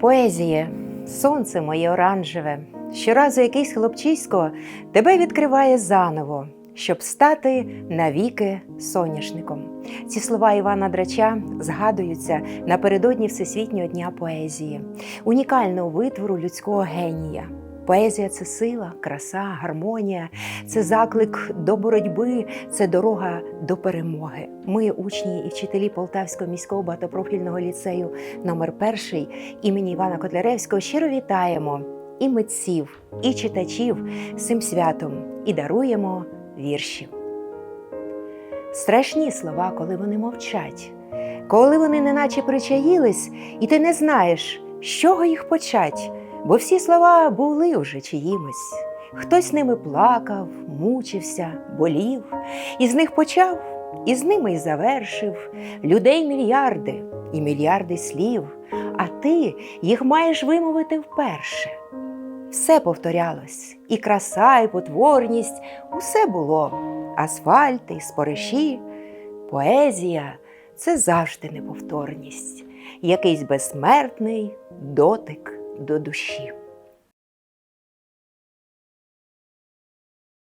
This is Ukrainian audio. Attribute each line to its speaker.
Speaker 1: Поезія, сонце моє оранжеве, щоразу якийсь хлопчисько тебе відкриває заново, щоб стати навіки соняшником. Ці слова Івана Драча згадуються напередодні Всесвітнього дня поезії, унікального витвору людського генія. Поезія це сила, краса, гармонія, це заклик до боротьби, це дорога до перемоги. Ми, учні і вчителі Полтавського міського багатопрофільного ліцею номер 1 імені Івана Котляревського щиро вітаємо і митців, і читачів з цим святом і даруємо вірші. Страшні слова, коли вони мовчать, коли вони неначе причаїлись, і ти не знаєш, з чого їх почать, бо всі слова були вже чиїмось. Хтось ними плакав, мучився, болів, і з них почав, і з ними й завершив. Людей мільярди і мільярди слів, а ти їх маєш вимовити вперше. Все повторялось, і краса, і потворність, усе було. Асфальти, спориші, поезія це завжди неповторність, якийсь безсмертний дотик до душі.